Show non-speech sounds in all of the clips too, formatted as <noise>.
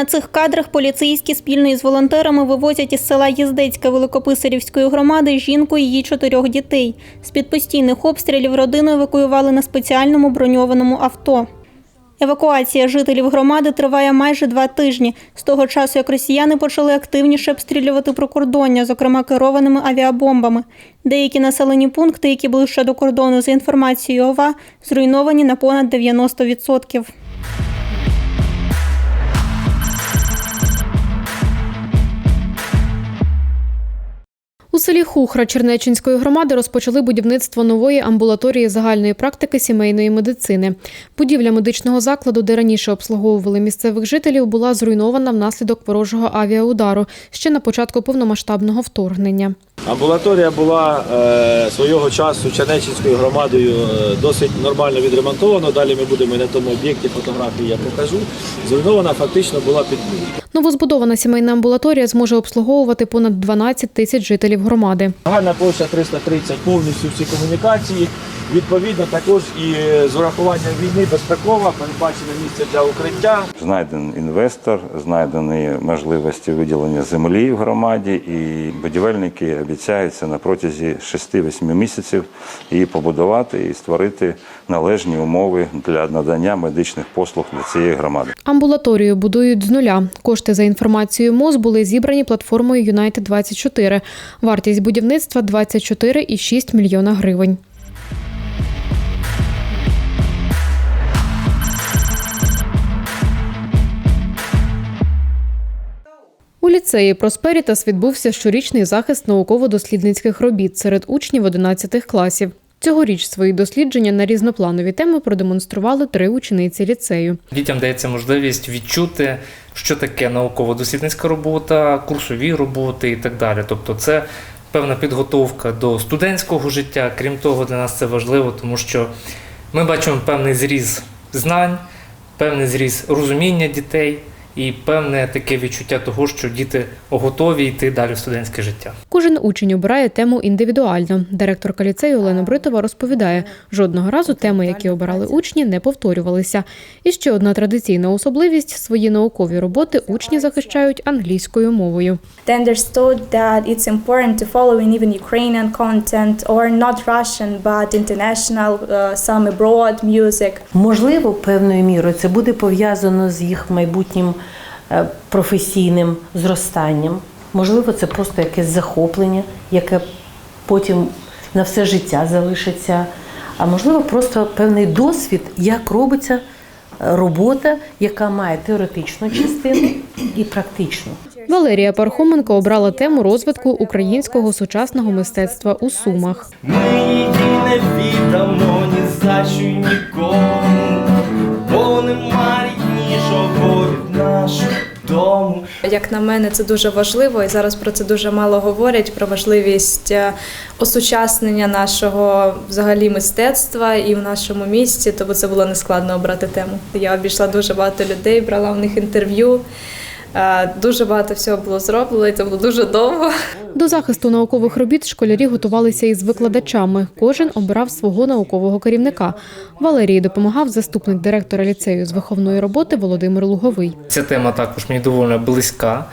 На цих кадрах поліцейські спільно із волонтерами вивозять із села Їздецьке Великописарівської громади жінку і її чотирьох дітей. З-під постійних обстрілів родину евакуювали на спеціальному броньованому авто. Евакуація жителів громади триває майже два тижні. З того часу, як росіяни почали активніше обстрілювати прикордоння, зокрема керованими авіабомбами. Деякі населені пункти, які ближче до кордону за інформацією ОВА, зруйновані на понад 90%. Селі Хухра Чернеччинської громади розпочали будівництво нової амбулаторії загальної практики сімейної медицини. Будівля медичного закладу, де раніше обслуговували місцевих жителів, була зруйнована внаслідок ворожого авіаудару ще на початку повномасштабного вторгнення. Амбулаторія була е, свого часу Чернеччинською громадою е, досить нормально відремонтована. Далі ми будемо на тому об'єкті фотографії я покажу. Зруйнована фактично була під. Новозбудована сімейна амбулаторія зможе обслуговувати понад 12 тисяч жителів громади. Гальна площа 330, повністю всі комунікації. Відповідно, також і з урахуванням війни безпекова, передбачене місце для укриття. Знайдений інвестор, знайдені можливості виділення землі в громаді, і будівельники обіцяються на протязі 6-8 місяців її побудувати і створити належні умови для надання медичних послуг для цієї громади. Амбулаторію будують з нуля. Кошти за інформацією МОЗ були зібрані платформою United 24 Вартість будівництва 24,6 мільйона гривень. У ліцеї Просперітас відбувся щорічний захист науково-дослідницьких робіт серед учнів 11 класів. Цьогоріч свої дослідження на різнопланові теми продемонстрували три учениці ліцею. Дітям дається можливість відчути, що таке науково-дослідницька робота, курсові роботи і так далі. Тобто, це певна підготовка до студентського життя. Крім того, для нас це важливо, тому що ми бачимо певний зріз знань, певний зріз розуміння дітей і певне таке відчуття того, що діти готові йти далі в студентське життя. Кожен учень обирає тему індивідуально. Директорка ліцею Олена Бритова розповідає, жодного разу теми, які обирали учні, не повторювалися. І ще одна традиційна особливість свої наукові роботи учні захищають англійською мовою. They understood that it's important to follow in even Ukrainian content or not Russian but international, uh, some abroad music. Можливо, певною мірою це буде пов'язано з їх майбутнім професійним зростанням. Можливо, це просто якесь захоплення, яке потім на все життя залишиться. А можливо, просто певний досвід, як робиться е, робота, яка має теоретичну частину і практичну. Валерія Пархоменко обрала тему розвитку українського сучасного мистецтва у Сумах. Ми її не віддамо ні за що нікому, нашого дому. Як на мене, це дуже важливо, і зараз про це дуже мало говорять про важливість е, осучаснення нашого взагалі мистецтва і в нашому місті. Тому це було нескладно обрати тему. Я обійшла дуже багато людей, брала в них інтерв'ю. Е, Дуже багато всього було зроблено, і це було дуже довго. До захисту наукових робіт школярі готувалися із викладачами. Кожен обирав свого наукового керівника. Валерії допомагав заступник директора ліцею з виховної роботи Володимир Луговий. Ця тема також мені доволі близька,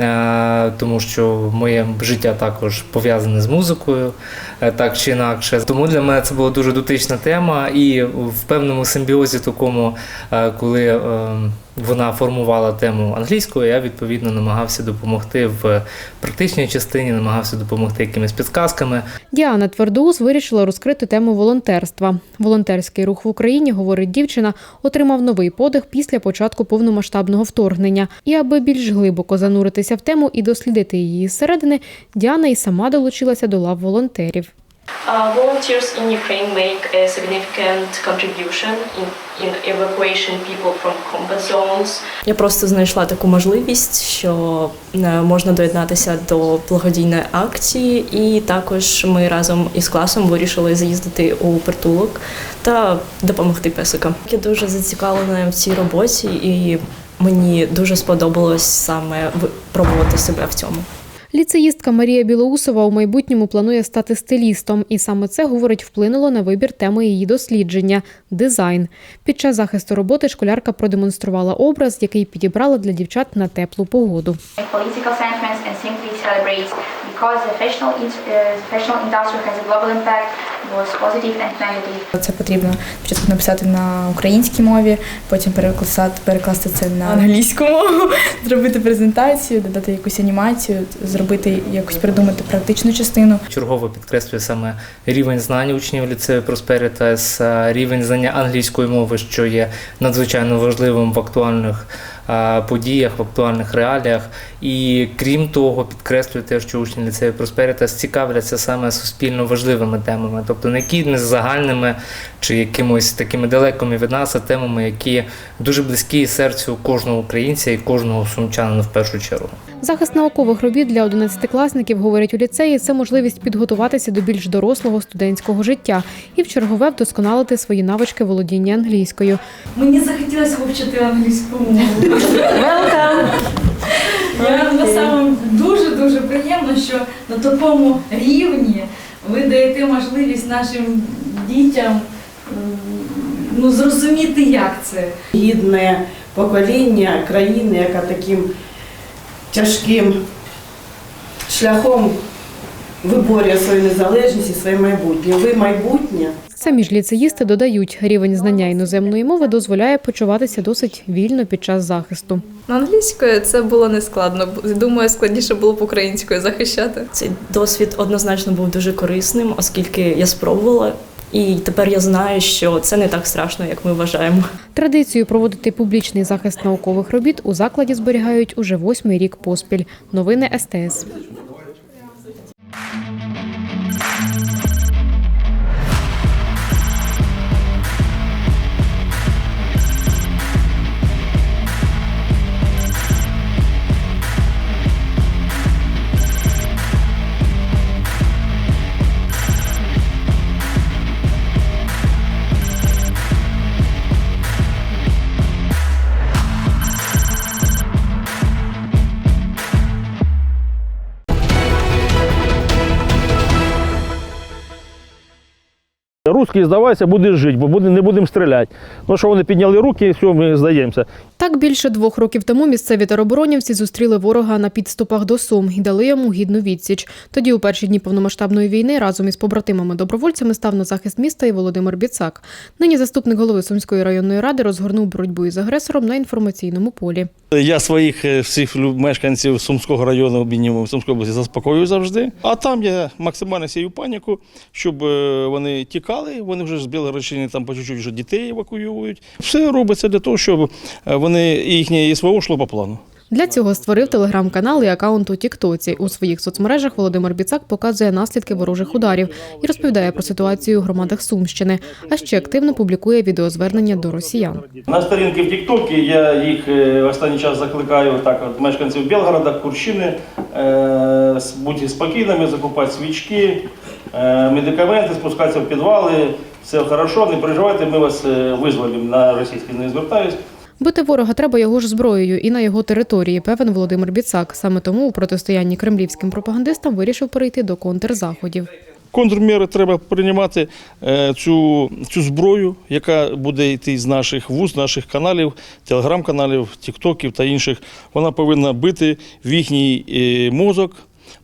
е, тому що моє життя також пов'язане з музикою, е, так чи інакше. Тому для мене це була дуже дотична тема, і в певному симбіозі такому, коли е, вона формувала тему англійською, я відповідно намагався допомогти в практичній частині, намагався допомогти якимись підказками. Діана Твердоус вирішила розкрити тему волонтерства. Волонтерський рух в Україні, говорить дівчина, отримав новий подих після початку повномасштабного вторгнення. І аби більш глибоко зануритися в тему і дослідити її зсередини, Діана і сама долучилася до лав волонтерів. Uh, volunteers in Ukraine make a significant contribution in, in evacuation people from combat zones. Я просто знайшла таку можливість, що е, можна доєднатися до благодійної акції, і також ми разом із класом вирішили заїздити у притулок та допомогти песикам. Я дуже зацікавлена в цій роботі, і мені дуже сподобалось саме пробувати себе в цьому. Ліцеїстка Марія Білоусова у майбутньому планує стати стилістом, і саме це говорить вплинуло на вибір теми її дослідження дизайн. Під час захисту роботи школярка продемонструвала образ, який підібрала для дівчат на теплу погоду. Because the fashion, uh, fashion industry has a global impact, both positive and negative. Це потрібно спочатку написати на українській мові, потім перекласти, перекласти це на англійську мову, <laughs> зробити презентацію, додати якусь анімацію, зробити якусь придумати практичну частину. Чергово підкреслює саме рівень знань учнів ліцею Просперітас, рівень знання англійської мови, що є надзвичайно важливим в актуальних подіях, в актуальних реаліях. І крім того, підкреслює те, що учні ліцею Просперіта цікавляться саме суспільно важливими темами, тобто не не загальними чи якимось такими далекими від нас, а темами, які дуже близькі серцю кожного українця і кожного сумчанина в першу чергу. Захист наукових робіт для 11-класників, говорять у ліцеї, це можливість підготуватися до більш дорослого студентського життя і в чергове вдосконалити свої навички володіння англійською. Мені захотілося вивчити англійську мову. Я на самому дуже дуже приємно, що на такому рівні ви даєте можливість нашим дітям ну, зрозуміти, як це. гідне покоління країни, яка таким тяжким шляхом виборює свою незалежність і своє майбутнє. Ви майбутнє. Самі ж ліцеїсти додають, рівень знання іноземної мови дозволяє почуватися досить вільно під час захисту. На англійською це було не складно. Думаю, складніше було б українською захищати. Цей досвід однозначно був дуже корисним, оскільки я спробувала. І тепер я знаю, що це не так страшно, як ми вважаємо. Традицію проводити публічний захист наукових робіт у закладі зберігають уже восьмий рік поспіль. Новини СТС. Русський здавайся, будеш жити, бо буде- не будемо стріляти. Ну що вони підняли руки, все, ми здаємося. Так більше двох років тому місцеві тероборонівці зустріли ворога на підступах до Сум і дали йому гідну відсіч. Тоді, у перші дні повномасштабної війни, разом із побратимами-добровольцями став на захист міста і Володимир Біцак. Нині заступник голови Сумської районної ради розгорнув боротьбу із агресором на інформаційному полі. Я своїх е, всіх мешканців Сумського району, мінімум Сумської області, заспокоюю завжди. А там я максимально сію паніку, щоб е, вони тікали. Вони вже з Білгородщини там по чуть-чуть вже дітей евакуюють. Все робиться для того, щоб е, вони і їхнє СВО йшло по плану. Для цього створив телеграм-канал і акаунт у Тіктоці. У своїх соцмережах Володимир Біцак показує наслідки ворожих ударів і розповідає про ситуацію у громадах Сумщини, а ще активно публікує відеозвернення до росіян. На сторінки в Тіктокі я їх е, останній час закликаю так, от мешканців Білгорода, Курщини, е, бути спокійними, закупати свічки, медикаменти, спускатися в підвали. Все хорошо, не переживайте, ми вас е, визволимо на російський не звертаюсь. Бити ворога треба його ж зброєю і на його території, певен Володимир Біцак. Саме тому у протистоянні кремлівським пропагандистам вирішив перейти до контрзаходів. Контрміри треба приймати е, цю, цю зброю, яка буде йти з наших вуз, наших каналів, телеграм-каналів, тіктоків та інших. Вона повинна бити в їхній е, мозок.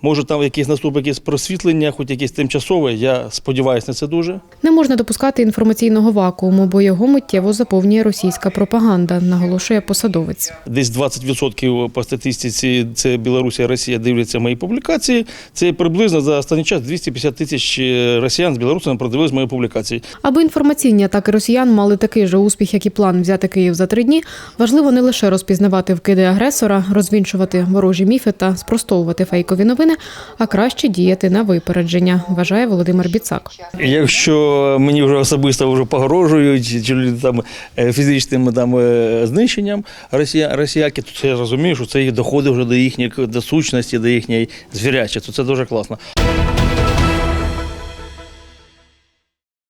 Може, там якесь наступить якесь просвітлення, хоч якесь тимчасове. Я сподіваюся на це дуже. Не можна допускати інформаційного вакууму, бо його миттєво заповнює російська пропаганда, наголошує посадовець. Десь 20% по статистиці це Білорусія, Росія дивляться мої публікації. Це приблизно за останній час 250 тисяч е, росіян з Білорусі продивились мої публікації. Аби інформаційні атаки росіян мали такий же успіх, як і план взяти Київ за три дні, важливо не лише розпізнавати вкиди агресора, розвінчувати ворожі міфи та спростовувати фейкові новини, новини, а краще діяти на випередження, вважає Володимир Біцак. Якщо мені вже особисто вже погрожують чи там е, фізичним там е, знищенням росія, росіяки, то це я розумію, що це їх доходить вже до їхньої до сущності, до їхньої звірячі, то це дуже класно.